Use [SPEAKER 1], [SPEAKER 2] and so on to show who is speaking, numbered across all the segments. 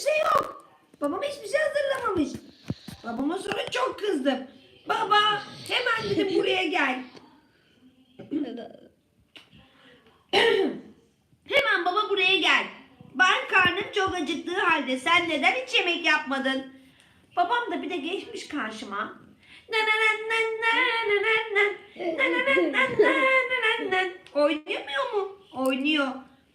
[SPEAKER 1] hiçbir şey yok. Babam hiçbir şey hazırlamamış. Babama sonra çok kızdım. Baba hemen dedim buraya gel. Hemen baba buraya gel. Ben karnım çok acıktığı halde sen neden hiç yemek yapmadın? Babam da bir de geçmiş karşıma. Oynamıyor mu? Oynuyor.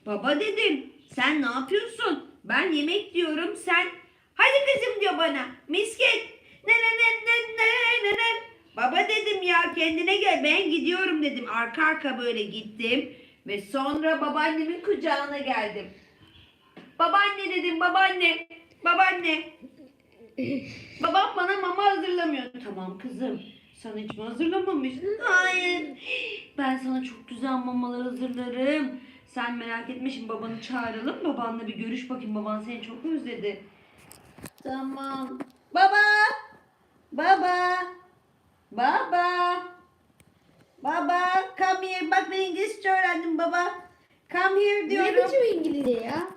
[SPEAKER 1] Baba dedim. Sen ne yapıyorsun? Ben yemek diyorum sen. Hadi kızım diyor bana. Misket. Ne ne ne ne ne ne ne. Baba dedim ya kendine gel ben gidiyorum dedim. Arka arka böyle gittim. Ve sonra babaannemin kucağına geldim. Babaanne dedim babaanne. Babaanne. Babam bana mama hazırlamıyor. Tamam kızım. Sana hiç mi hazırlamamış? Hayır. Ben sana çok güzel mamalar hazırlarım. Sen merak etme şimdi babanı çağıralım. Babanla bir görüş bakayım. Baban seni çok özledi. Tamam. Baba. Baba. Baba. Baba. Come here. Bak ben İngilizce öğrendim baba. Come here
[SPEAKER 2] Ne
[SPEAKER 1] diyorum.
[SPEAKER 2] biçim İngilizce ya?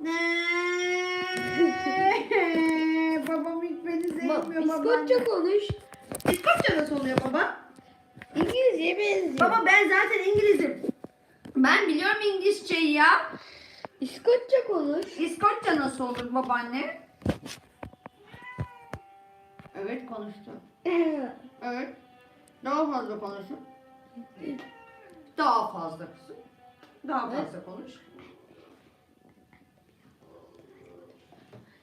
[SPEAKER 1] Ne? Babam hiç beni sevmiyor.
[SPEAKER 2] Ba-
[SPEAKER 1] babaanne.
[SPEAKER 2] İskoçya konuş.
[SPEAKER 1] İskoçya nasıl oluyor baba?
[SPEAKER 2] İngilizceye benziyor.
[SPEAKER 1] Baba ben zaten İngilizim. Ben biliyorum İngilizceyi ya.
[SPEAKER 2] İskoçya konuş.
[SPEAKER 1] İskoçya nasıl olur babaanne? Evet konuştu. Evet. Daha fazla konuşun. Daha fazla kızım. Daha fazla konuş.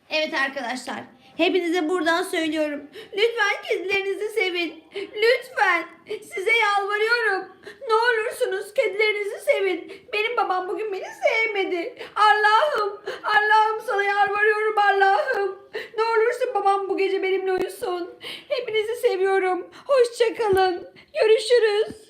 [SPEAKER 1] Evet arkadaşlar. Hepinize buradan söylüyorum. Lütfen kedilerinizi sevin. Lütfen. Size yalvarıyorum. Ne olursunuz kedilerinizi sevin. Benim babam bugün beni sevmedi. Allah'ım. Allah'ım sana yalvarıyorum Allah'ım. Ne olursun babam bu gece benimle uyusun. Hepinizi seviyorum. Hoşçakalın. Görüşürüz.